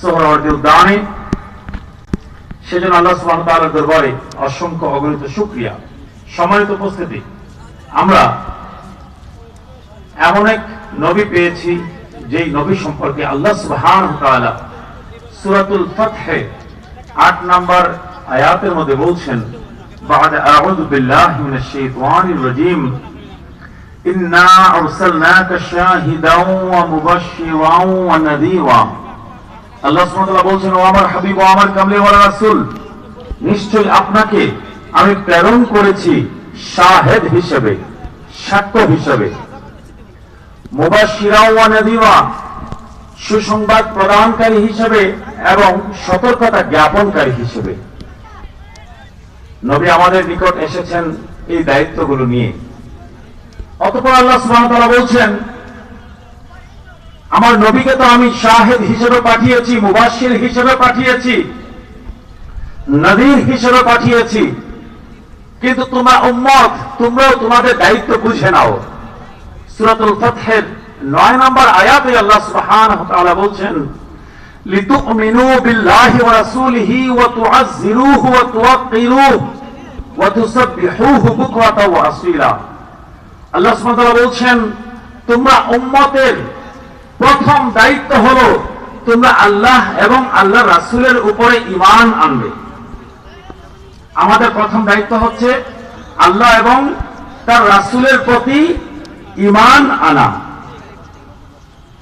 সোহরাওয়ার্দী উদ্যানে সেজন্য আল্লাহ সুবহান তাআলার দরবারে অসংখ্য অগণিত শুকরিয়া সম্মানিত উপস্থিতি আমরা এমন এক নবী পেয়েছি যেই নবী সম্পর্কে আল্লাহ সুবহানাহু ওয়া তাআলা সূরাতুল ফাতহে 8 নম্বর আয়াতের মধ্যে বলছেন بعد أعوذ بالله من الشيطان الرجيم إنا أرسلناك شاهدا ومبشرا ونذيرا আল্লাহ সুবহানাহু বলছেন, ও আমার হাবিব, ও আমার কামলিওয়ালা রাসূল, নিশ্চয়ই আপনাকে আমি প্রেরণ করেছি শাহেদ হিসেবে, সাক্ষ্য হিসেবে। সুসংবাদ প্রদানকারী হিসেবে এবং সতর্কতা জ্ঞাপনকারী হিসেবে। নবী আমাদের নিকট এসেছেন এই দায়িত্বগুলো নিয়ে। অতঃপর আল্লাহ বলছেন আমার নবীকে তো আমি শাহেদ হিসেবে পাঠিয়েছি মুবাশির হিসেবে পাঠিয়েছি নদীর হিসেবে পাঠিয়েছি। কিন্তু তোমরা উম্মত, তোমরাও তোমাদের দায়িত্ব বুঝে নাও। সূরাতুল ফাতহের 9 নম্বর আয়াতে আল্লাহ তাআলা বলছেন, লিতুমিনু বিল্লাহি ওয়া রাসূলিহি ওয়া তুআজ্জিরুহু ওয়া তুওয়াক্কিরুহু ওয়া তুসাব্বিহুহু বুকরাতাও ওয়া আসীলা আল্লাহ তাআলা বলছেন, তোমরা উম্মতের প্রথম দায়িত্ব হলো তোমরা আল্লাহ এবং আল্লাহ রাসূলের উপরে ইমান আনবে। আমাদের প্রথম দায়িত্ব হচ্ছে আল্লাহ এবং তার রাসূলের প্রতি ঈমান আনা।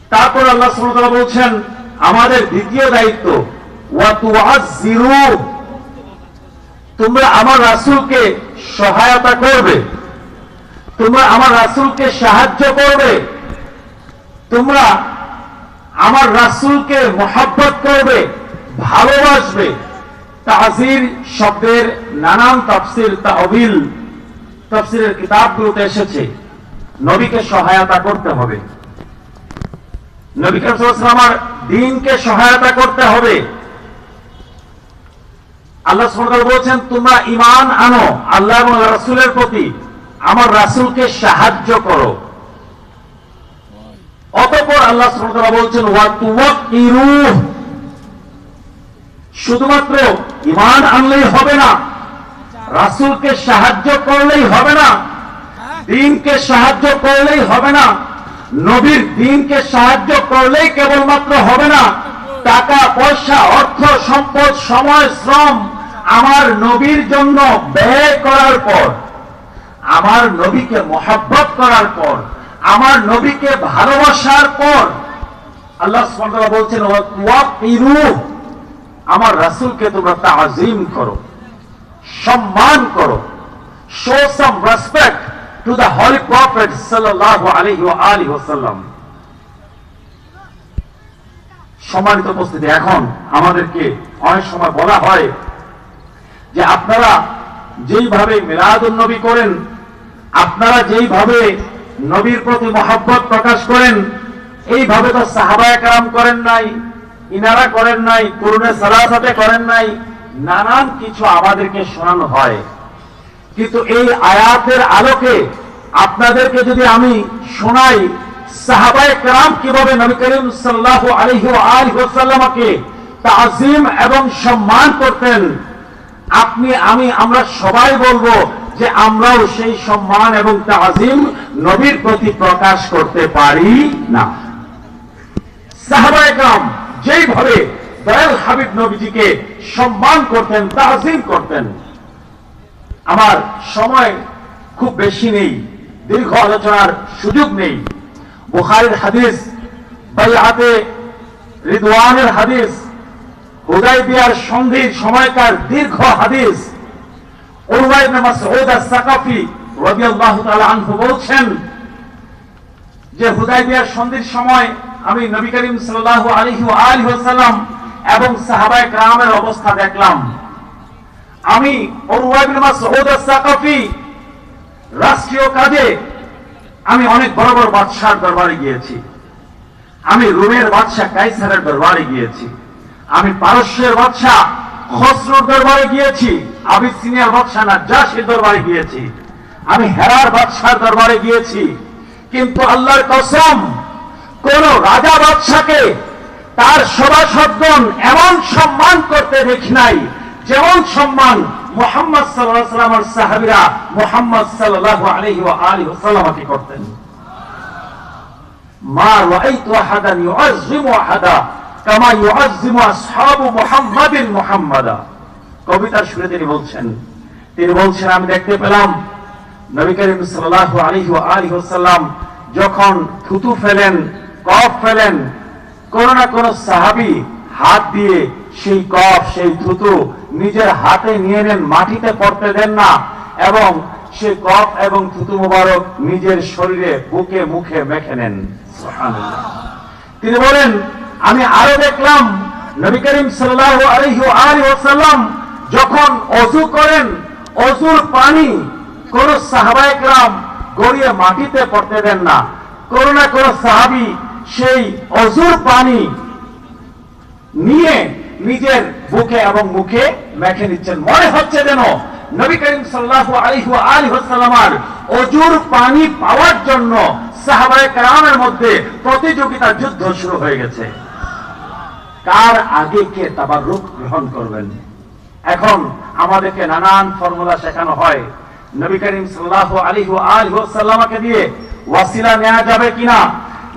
তারপর আল্লাহ ওয়া বলছেন, আমাদের দ্বিতীয় দায়িত্ব তোমরা আমার রাসূলকে সহায়তা করবে। তোমরা আমার রাসূলকে সাহায্য করবে। তোমরা আমার রাসূলকে মহাব্বত করবে, ভালোবাসবে। তাজির শব্দের নানান তাফসির, তাহবিল, তাফসিরের কিতাবগুলোতে এসেছে। নবীকে সহায়তা করতে হবে। নবী করিম সাল্লাল্লাহু আলাইহি ওয়াসাল্লাম দিনকে সহায়তা করতে হবে। আল্লাহ তাআলা বলছেন, তোমরা ঈমান আনো আল্লাহ এবং রাসূলের প্রতি। আমার রাসূলকে সাহায্য করো। অতঃপর আল্লাহ তাআলা বলছেন শুধুমাত্র ঈমান আনলেই হবে না, রাসূলকে সাহায্য করলেই হবে না, দিনকে সাহায্য করলেই হবে না, নবীর দিনকে সাহায্য করলেই কেবলমাত্র হবে না, টাকা, পয়সা, অর্থ, সম্পদ, সময়, শ্রম আমার নবীর জন্য ব্যয় করার পর, আমার নবীকে মহাব্বত করার পর আমার নবীকে ভালোবাসার পর আল্লাহ বলছেন আমার রাসূলকে তোমরা তাজিম করো, সম্মান করো show some respect to the holy prophet সাল্লাল্লাহু আলাইহি ওয়া আলিহি সম্মানিত উপস্থিতি, এখন আমাদেরকে অনেক সময় বলা হয় যে আপনারা যেইভাবে মিলাদুন নবী করেন, আপনারা যেইভাবে নবীর প্রতি মহাব্বত প্রকাশ করেন। এইভাবে তো সাহাবায় কারাম করেন নাই, ইনারা করেন নাই করুণে সালাসাতে করেন নাই, নানান কিছু আমাদেরকে শোনানো হয়। কিন্তু এই আয়াতের আলোকে আপনাদেরকে যদি আমি শোনাই, সাহাবায় কারাম কীভাবে নবী করিম সাল্লাহ আলহি আলহাসাল্লামাকে তাজিম এবং সম্মান করতেন, আপনি, আমি, আমরা সবাই বলব যে আমরাও সেই সম্মান এবং তাজিম নবীর প্রতি প্রকাশ করতে পারি না। সাহবায়াম যেইভাবে দয়াল হাবিব নবীজিকে সম্মান করতেন তাহসিম করতেন, আমার সময় খুব বেশি নেই, দীর্ঘ আলোচনার সুযোগ নেই। বুখারের হাদিস, বাইহাতে রিদওয়ানের হাদিস হুদাইবিয়ার সন্ধির সময়কার দীর্ঘ হাদিস উরওয়াইবনে মাসউদ আস-সাকাফি রবিআল্লাহ আনহু বলছেন যে হুদাইবিয়ার সন্ধির সময় আমি নবী করিম সাল্লাহ আলহি আলহাম এবং সাহাবায় গ্রামের অবস্থা দেখলাম। আমি রাষ্ট্রীয় কাজে আমি অনেক বড় বড় বাদশাহ দরবারে গিয়েছি। আমি রোমের বাদশাহ কাইসারের দরবারে গিয়েছি। আমি পারস্যের বাদশাহ খসরুর দরবারে গিয়েছি। আবিসিনিয়ার বাদশাহ না জাসির দরবারে গিয়েছি। আমি হেরার বাদশার দরবারে গিয়েছি। কিন্তু আল্লাহর কসম, কোন রাজা বাদশাকে তার সভাসদগণ এমন সম্মান করতে দেখি নাই, যেমন সম্মান মোহাম্মদ সাল্লামের সাহাবিরা মোহাম্মদ সাল্লাহ আলহি আলী সাল্লামাকে করতেন। মা কবিতার তিনি বলছেন তিনি বলছেন, আমি দেখতে পেলাম নবী করিম ওয়া আলিহি ওয়াসাল্লাম যখন থুতু ফেলেন, কফ ফেলেন, কোন না কোন সাহাবী হাত দিয়ে সেই কফ, সেই থুতু নিজের হাতে নিয়ে নেন, মাটিতে পড়তে দেন না এবং সেই কফ এবং থুতু মোবারক নিজের শরীরে বুকে মুখে মেখে নেন। তিনি বলেন, আমি আরও দেখলাম, নবী করিম ওয়া আলিহি ওয়াসাল্লাম যখন অজু করেন, অজুর পানি কোন সাহাবায়াম গড়িয়ে মাটিতে পড়তে দেন না। কোনো না কোনো সাহাবি সেই অজুর পানি নিয়ে নিজের বুকে এবং মুখে মেখে নিচ্ছেন। মনে হচ্ছে যেন নবী করিম সাল্লাহ আলিহ আলী হাসালামার অজুর পানি পাওয়ার জন্য সাহাবায় কারামের মধ্যে প্রতিযোগিতা যুদ্ধ শুরু হয়ে গেছে। কার আগে কে তাবার রূপ গ্রহণ করবেন? এখন আমাদেরকে নানান ফর্মুলা শেখানো হয়। নবী করিম সাল্লাল্লাহু আলাইহি ওয়া আলিহি দিয়ে ওয়াসিলা নেওয়া যাবে কিনা?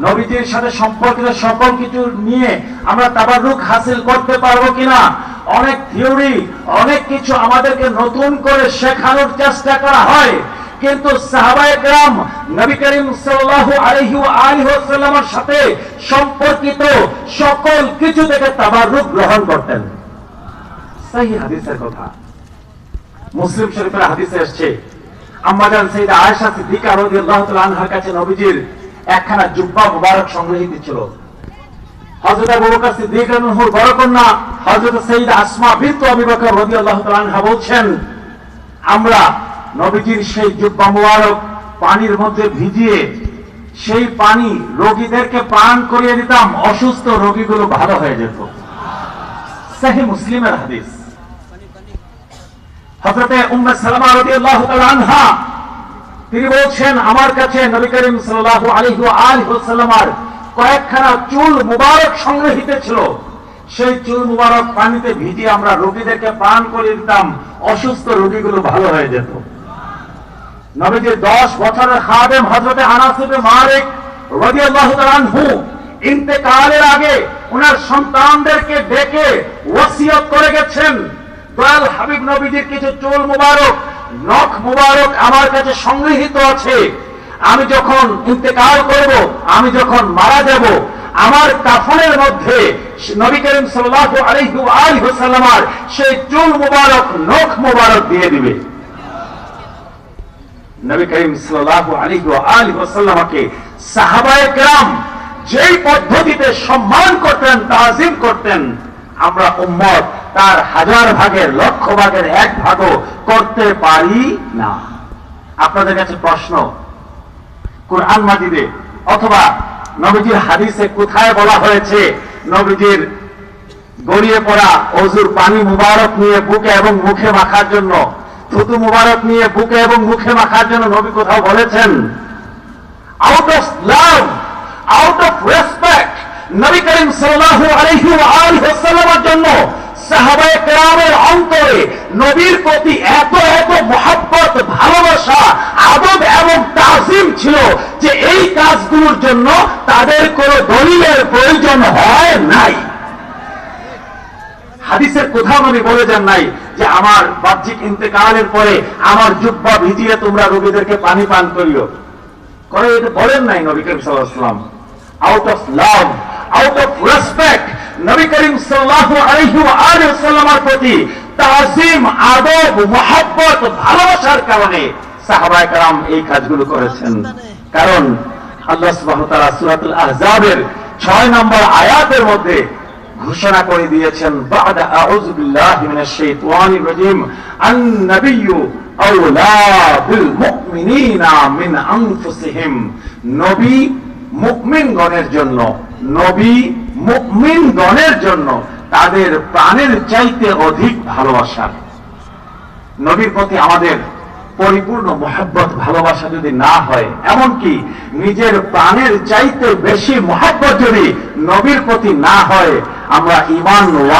নবীজির সাথে সম্পর্কিত সকল কিছু নিয়ে আমরা তাবাররুক হাসিল করতে পারব কিনা? অনেক থিওরি, অনেক কিছু আমাদেরকে নতুন করে শেখানোর চেষ্টা করা হয়। কিন্তু সাথে সম্পর্কিত সকল কিছু থেকে তাবাররুক গ্রহণ করতেন। সেই হাদিসের কথা। মুসলিম শরীফের হাদিসে এসেছে আম্মাজান সাইদা আয়েশা সিদ্দিকা রাদিয়াল্লাহু তাআলা আনহার কাছে নবীজির একখানা জুব্বা মুবারক সংগৃহীত ছিল হযরত আবু বকর সিদ্দিক রাদিয়াল্লাহুর বড় কন্যা হযরত সাইয়্যিদা আসমা বিনতু আবু বকর রাদিয়াল্লাহু তাআলা আনহা বলছেন, আমরা নবীজির সেই জুব্বা মুবারক পানির মধ্যে ভিজিয়ে সেই পানি রোগীদেরকে পান করিয়ে দিতাম, অসুস্থ রোগীগুলো ভালো হয়ে যেত। সহি মুসলিমের হাদিস। হযরতে উম্মে সালামা রাদিয়াল্লাহু তাআলা আনহা, তিনি বলছেন, আমার কাছে নবী করিম সাল্লাল্লাহু আলাইহি ওয়া আলিহি কয়েকখানা চুল মুবারক সংগ্রহীত ছিল। সেই চুল মুবারক পানিতে ভিজিয়ে আমরা রোগীদেরকে পান করে দিতাম, অসুস্থ রোগীগুলো ভালো হয়ে যেত। নবীজির দশ বছরের খাদেম হজরতে আনাস ইবনে মালিক রাদিয়াল্লাহু তাআলা আনহু ইন্তেকালের আগে ওনার সন্তানদেরকে ডেকে ওসিয়ত করে গেছেন। দয়াল হাবিব নবীজির কিছু চুল মুবারক, নখ মুবারক আমার কাছে সংগৃহীত আছে। আমি যখন ইন্তেকাল করব, আমি যখন মারা যাব, আমার কাফনের মধ্যে নবী করিম ওয়া আলিহি সেই চুল মুবারক, নখ মুবারক দিয়ে দিবে। নবী করিম ওয়া আলিহি ওয়াসাল্লামকে সাহাবায়ে কেরাম যেই পদ্ধতিতে সম্মান করতেন, তাজিম করতেন, আমরা উম্মত তার হাজার ভাগের, লক্ষ ভাগের এক ভাগও করতে পারি না। আপনাদের কাছে প্রশ্ন, কোরআন মাজিদে অথবা নবীজির হাদিসে কোথায় বলা হয়েছে, নবীজির গড়িয়ে পড়া অজুর পানি মুবারক নিয়ে বুকে এবং মুখে মাখার জন্য, থুতু মুবারক নিয়ে বুকে এবং মুখে মাখার জন্য নবী কোথাও বলেছেন? Out of love out of respect নবী করিম সাল্লাল্লাহু আলাইহি ওয়া আলিহি ওয়াসাল্লামের জন্য সাহাবায়ে কেরামের অন্তরে নবীর প্রতি এত এত মহব্বত, ভালোবাসা, আদব এবং তাজিম ছিল যে এই কাজগুলোর জন্য তাদের কোনো দলিলের প্রয়োজন হয় নাই। হাদিসের কোথাও নবী বলে যান নাই যে আমার বাহ্যিক ইন্তেকালের পরে আমার জুব্বা ভিজিয়ে তোমরা রোগীদেরকে পানি পান করিও। করে এটা বলেন নাই নবী করিম সাল্লাম out of love out of respect নবী করিম সাল্লাহ আলহু প্রতি তাজিম, আদব, মহাব্বত, ভালোবাসার কারণে সাহাবায় কারাম এই কাজগুলো করেছেন। কারণ আল্লাহ সুরাতুল আহজাবের ছয় নম্বর আয়াতের মধ্যে ঘোষণা করে দিয়েছেন নবী জন্য, নবী মুমিনগণের জন্য তাদের প্রাণের চাইতে অধিক ভালোবাসার নবীর প্রতি আমাদের পরিপূর্ণ মহাব্বত, ভালোবাসা যদি না হয়, এমনকি নিজের প্রাণের চাইতে বেশি মহাব্বত যদি নবীর প্রতি না হয়, আমরা ইমানওয়ালা